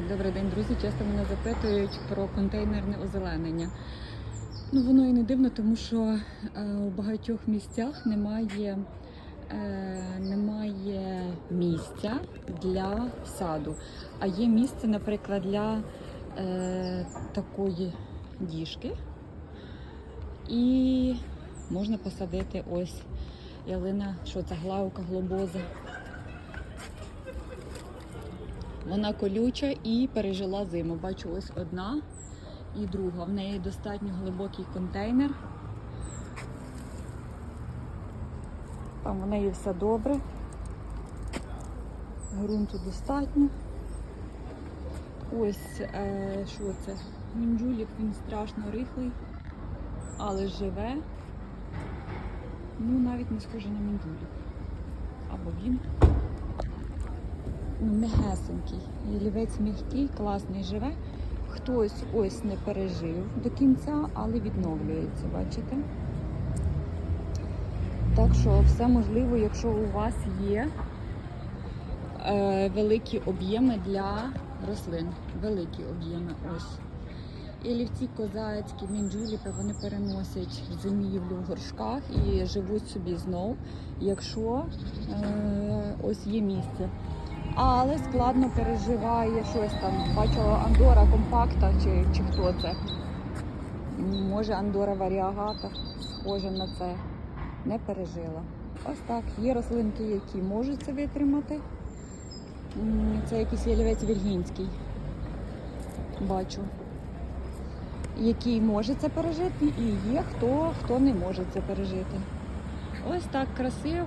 Добрий день, друзі. Часто мене запитують про контейнерне озеленення. Ну, воно і не дивно, тому що е, у багатьох місцях немає, е, немає місця для саду. А є місце, наприклад, для е, такої діжки. І можна посадити ось ялина, що це главка, глобоза. Вона колюча і пережила зиму. Бачу, ось одна і друга. В неї достатньо глибокий контейнер. Там в неї все добре. Грунту достатньо. Ось е, що це? Мінджулік, він страшно рихлий, але живе. Ну, навіть не схоже на мінджулік. Або він м'ягесенький. Ялівець м'який, класний живе. Хтось ось не пережив до кінця, але відновлюється, бачите? Так що все можливо, якщо у вас є е, великі об'єми для рослин. Великі об'єми ось. І лівці козацькі, мінджуліпи, вони переносять зимівлю в горшках і живуть собі знов, якщо е, ось є місце але складно переживає щось там. Бачила Андора компакта чи, чи хто це. Може Андора варіагата, схоже на це. Не пережила. Ось так. Є рослинки, які можуть це витримати. Це якийсь ялівець віргінський. Бачу. Який може це пережити, і є хто, хто не може це пережити. Ось так красиво.